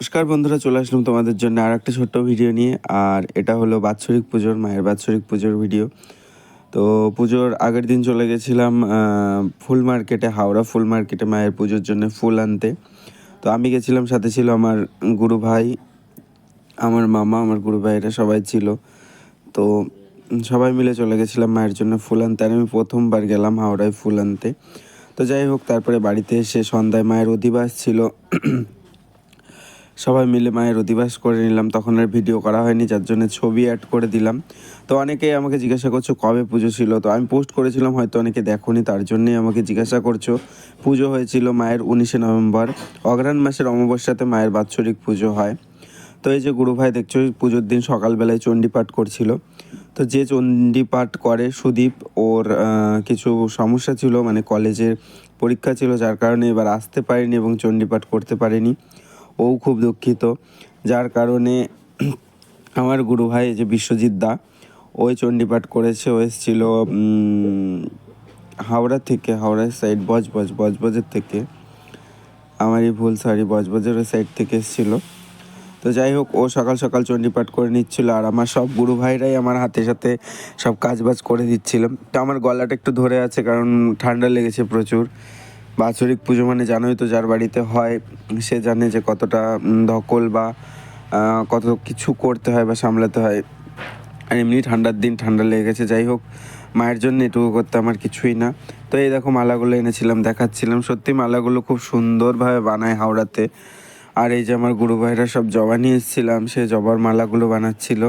নমস্কার বন্ধুরা, চলে আসলাম তোমাদের জন্য আর একটা ছোট্ট ভিডিও নিয়ে, আর এটা হলো বাৎসরিক পুজোর, মায়ের বাৎসরিক পুজোর ভিডিও। তো পুজোর আগের দিন চলে গেছিলাম ফুল মার্কেটে, হাওড়া ফুল মার্কেটে মায়ের পুজোর জন্য ফুল আনতে। তো আমি গেছিলাম, সাথে ছিল আমার গুরু ভাই, আমার মামা, আমার গুরু ভাইরা সবাই ছিল। তো সবাই মিলে চলে গেছিলাম মায়ের জন্য ফুল আনতে, আর আমি প্রথমবার গেলাম হাওড়ায় ফুল আনতে। তো যাই হোক, তারপরে বাড়িতে এসে সন্ধ্যায় মায়ের অধিবাস ছিল। সবাই মিলে মায়ের অধিবাস করে নিলাম। তখন আর ভিডিও করা হয়নি, যার জন্য ছবি অ্যাড করে দিলাম। তো অনেকেই আমাকে জিজ্ঞাসা করছ, কবে পুজো ছিল? তো আমি পোস্ট করেছিলাম, হয়তো অনেকে দেখোনি, তার জন্যই আমাকে জিজ্ঞাসা করছ। পুজো হয়েছিল মায়ের উনিশে নভেম্বর অগ্রহায়ণ মাসের অমাবস্যাতে মায়ের বাৎসরিক পুজো হয়। তো এই যে গুরু ভাই দেখছ, পুজোর দিন সকালবেলায় চণ্ডীপাঠ করছিল। তো যে চণ্ডীপাঠ করে সুদীপ, ওর কিছু সমস্যা ছিল মানে কলেজের পরীক্ষা ছিল, যার কারণে এবার আসতে পারেনি এবং চণ্ডীপাঠ করতে পারেনি। ও খুব দুঃখিত। যার কারণে আমার গুরু ভাই যে বিশ্বজিৎ দা ওই চণ্ডীপাঠ করেছে, ও এসেছিল হাওড়া থেকে হাওড়ার সাইড বজবজ বজবজের থেকে। আমারই ভুল সরি বজবজের ওই সাইড থেকে এসেছিল। তো যাই হোক, ও সকাল সকাল চণ্ডীপাঠ করে নিচ্ছিল, আর আমার সব গুরু ভাইরাই আমার হাতে সাথে সব কাজবাজ করে দিচ্ছিল। তো আমার গলাটা একটু ধরে আছে, কারণ ঠান্ডা লেগেছে প্রচুর। বাৎসরিক পুজো মানে জানোই তো যার বাড়িতে হয়, সে জানে যে কতটা ধকল বা কত কিছু করতে হয় বা সামলাতে হয়। আর এমনি ঠান্ডার দিন ঠান্ডা লেগে গেছে, যাই হোক, মায়ের জন্য এটুকু করতে আমার কিছুই না। তো এই দেখো মালাগুলো এনেছিলাম, দেখাচ্ছিলাম। সত্যি মালাগুলো খুব সুন্দরভাবে বানায় হাওড়াতে। আর এই যে আমার গুরু ভাইরা সব জবা নিয়ে এসেছিলাম, সে জবার মালাগুলো বানাচ্ছিল।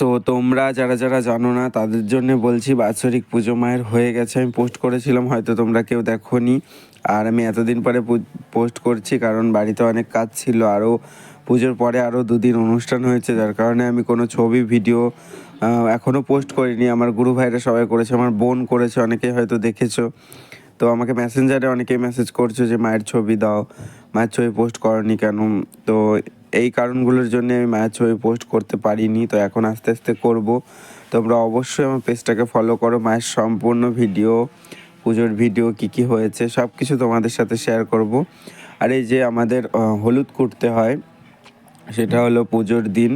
তো তোমরা যারা যারা জানো না, তাদের জন্য বলছি বাৎসরিক পুজো মায়ের হয়ে গেছে। আমি পোস্ট করেছিলাম, হয়তো তোমরা কেউ দেখো নি আর আমি এতদিন পরে পোস্ট করছি কারণ বাড়িতে অনেক কাজ ছিল। আরও পুজোর পরে আরও দুদিন অনুষ্ঠান হয়েছে, যার কারণে আমি কোনো ছবি, ভিডিও এখনও পোস্ট করিনি। আমার গুরু ভাইরা সবাই করেছে, আমার বোন করেছে, অনেকেই হয়তো দেখেছ। তো আমাকে মেসেঞ্জারে অনেকেই মেসেজ করছ যে, মায়ের ছবি দাও, মায়ের ছবি পোস্ট করনি কেন? তো এই কারণগুলোর জন্য আমি মায়ের ছবি পোস্ট করতে পারিনি, তো এখন আস্তে আস্তে করব। তোমরা অবশ্যই আমার পেজটাকে ফলো করো, মায়ের সম্পূর্ণ ভিডিও পুজোর ভিডিও কি কি হয়েছে সব কিছু তোমাদের সাথে শেয়ার করব। আর এই যে আমাদের হলুদ কুড়তে হয়, সেটা হলো পুজোর দিন।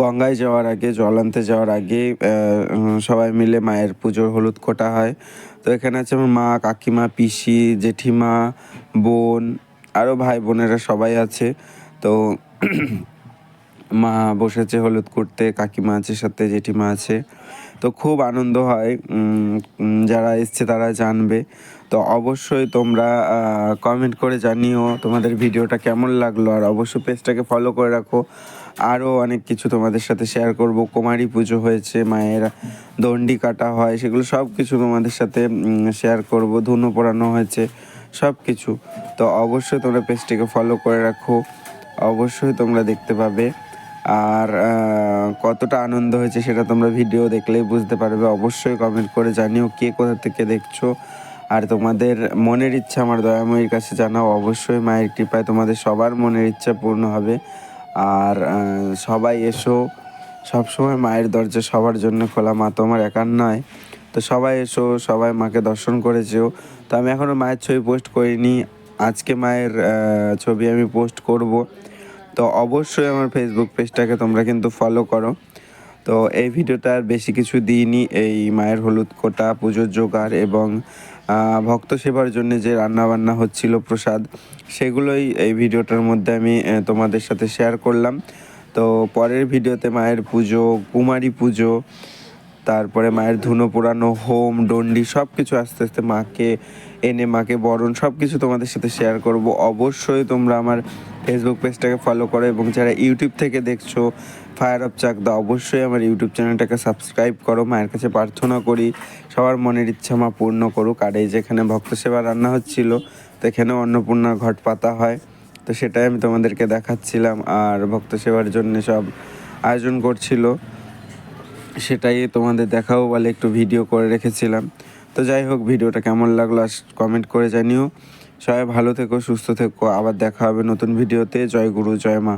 গঙ্গায় যাওয়ার আগে জল আনতে যাওয়ার আগে সবাই মিলে মায়ের পুজোর হলুদ কোটা হয়। তো এখানে আছে আমার মা, কাকিমা, পিসি, জেঠিমা, বোন আরও ভাই বোনেরা সবাই আছে। তো মা বসেছে হলুদ করতে, কাকিমা আছে সাথে, জেঠিমা আছে। তো খুব আনন্দ হয়। যারা এসছে তারা জানবে। তো অবশ্যই তোমরা কমেন্ট করে জানিও তোমাদের ভিডিওটা কেমন লাগল। আর অবশ্যই পেজটাকে ফলো করে রাখো। আরও অনেক কিছু তোমাদের সাথে শেয়ার করব। কুমারী পুজো হয়েছে, মায়ের দণ্ডি কাটা হয়, সেগুলো সব কিছু তোমাদের সাথে শেয়ার করব। ধুনো পোড়ানো হয়েছে, সব কিছু। তো অবশ্যই তোমরা পেজটিকে ফলো করে রাখো। অবশ্যই তোমরা দেখতে পাবে। আর কতটা আনন্দ হয়েছে সেটা তোমরা ভিডিও দেখলেই বুঝতে পারবে। অবশ্যই কমেন্ট করে জানিও কে কোথা থেকে দেখছ। আর তোমাদের মনের ইচ্ছা আমার দয়াময়ীর কাছে জানাও। অবশ্যই মায়ের কৃপায় তোমাদের সবার মনের ইচ্ছা পূর্ণ হবে। আর সবাই এসো। সবসময় মায়ের দরজা সবার জন্য খোলা। মা তো আমার একার নয়। তো সবাই এসো, সবাই মাকে দর্শন করেছেও তো আমি এখনও মায়ের ছবি পোস্ট করিনি। আজকে মায়ের ছবি আমি পোস্ট করব। তো অবশ্যই আমার ফেসবুক পেজটাকে তোমরা কিন্তু ফলো করো। তো এই ভিডিওটা আর বেশি কিছু দিইনি। এই মায়ের হলুদ কোটা, পুজোর জোগাড় এবং ভক্ত সেবার জন্য যে রান্না বান্না হচ্ছিল প্রসাদ, সেগুলোই এই ভিডিওটার মধ্যে আমি তোমাদের সাথে শেয়ার করলাম। তো পরের ভিডিওতে মায়ের পুজো, কুমারী পুজো তারপরে মায়ের ধুনো পোড়ানো, হোম, ডন্ডি সব কিছু আস্তে আস্তে মাকে এনে, মাকে বরণ সব কিছু তোমাদের সাথে শেয়ার করব। অবশ্যই তোমরা আমার ফেসবুক পেজটাকে ফলো করো এবং যারা ইউটিউব থেকে দেখছ ফায়ার অফ চাকদা অবশ্যই আমার ইউটিউব চ্যানেলটাকে সাবস্ক্রাইব করো। মায়ের কাছে প্রার্থনা করি, সবার মনের ইচ্ছা মা পূর্ণ করুক। আর এই যেখানে ভক্ত সেবা রান্না হচ্ছিল, তো এখানেও অন্নপূর্ণার ঘট পাতা হয়। তো সেটাই আমি তোমাদেরকে দেখাচ্ছিলাম, আর ভক্ত সেবার জন্য সব আয়োজন করছিল। সেটাই তোমাদের দেখাও বলে একটু ভিডিও করে রেখেছিলাম। তো যাই হোক ভিডিওটা কেমন লাগল কমেন্ট করে জানিও। সবাই ভালো থেকো, সুস্থ থেকো। আবার দেখা হবে নতুন ভিডিওতে জয় গুরু, জয় মা।